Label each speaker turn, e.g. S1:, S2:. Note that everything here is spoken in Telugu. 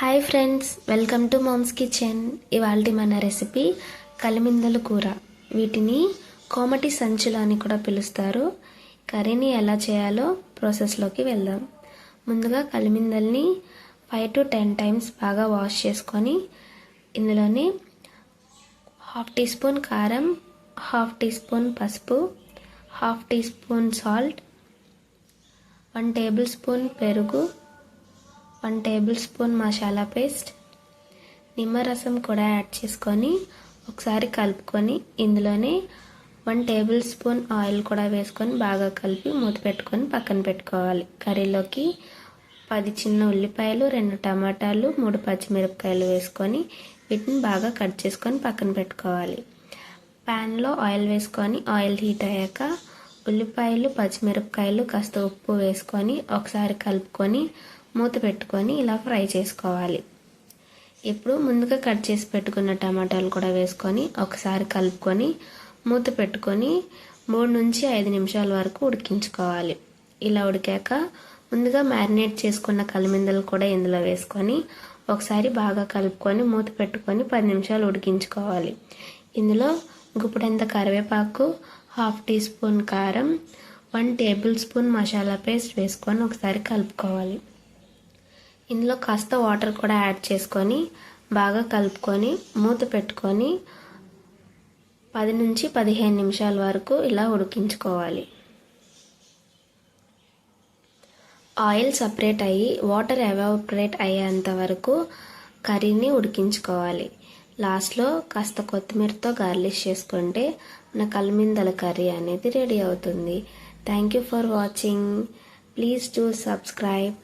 S1: Hi friends welcome to mom's kitchen ఇవాళ మన రెసిపీ కలిమిందల కూర. వీటిని కోమటి సంచులు అని కూడా పిలుస్తారు. కర్రీని ఎలా చేయాలో ప్రాసెస్లోకి వెళ్దాం. ముందుగా కలిమిందల్ని ఫైవ్ టు టెన్ టైమ్స్ బాగా వాష్ చేసుకొని ఇందులోని హాఫ్ టీ స్పూన్ కారం హాఫ్ టీ స్పూన్ పసుపు half teaspoon salt one tablespoon పెరుగు one tablespoon masala paste నిమ్మరసం కూడా యాడ్ చేసుకొని ఒకసారి కలుపుకొని ఇందులోనే వన్ టేబుల్ స్పూన్ ఆయిల్ కూడా వేసుకొని బాగా కలిపి మూత పెట్టుకొని పక్కన పెట్టుకోవాలి. కర్రీలోకి పది చిన్న ఉల్లిపాయలు రెండు టమాటాలు మూడు పచ్చిమిరపకాయలు వేసుకొని వీటిని బాగా కట్ చేసుకొని పక్కన పెట్టుకోవాలి. ప్యాన్లో ఆయిల్ వేసుకొని ఆయిల్ హీట్ అయ్యాక ఉల్లిపాయలు పచ్చిమిరపకాయలు కాస్త ఉప్పు వేసుకొని ఒకసారి కలుపుకొని మూత పెట్టుకొని ఇలా ఫ్రై చేసుకోవాలి. ఇప్పుడు ముందుగా కట్ చేసి పెట్టుకున్న టమాటాలు కూడా వేసుకొని ఒకసారి కలుపుకొని మూత పెట్టుకొని మూడు నుంచి ఐదు నిమిషాల వరకు ఉడికించుకోవాలి. ఇలా ఉడికాక ముందుగా మ్యారినేట్ చేసుకున్న కలిమిందలు కూడా ఇందులో వేసుకొని ఒకసారి బాగా కలుపుకొని మూత పెట్టుకొని పది నిమిషాలు ఉడికించుకోవాలి. ఇందులో గుప్పుడంత కరివేపాకు హాఫ్ టీ స్పూన్ కారం one tablespoon masala paste వేసుకొని ఒకసారి కలుపుకోవాలి. ఇందులో కాస్త వాటర్ కూడా యాడ్ చేసుకొని బాగా కలుపుకొని మూత పెట్టుకొని పది నుంచి పదిహేను నిమిషాల వరకు ఇలా ఉడికించుకోవాలి. ఆయిల్ సపరేట్ అయ్యి వాటర్ ఎవాపరేట్ అయ్యేంత వరకు కర్రీని ఉడికించుకోవాలి. లాస్ట్లో కాస్త కొత్తిమీరతో గార్లిష్ చేసుకుంటే మన కల్మిందల కర్రీ అనేది రెడీ అవుతుంది. Thank you for watching. Please to subscribe.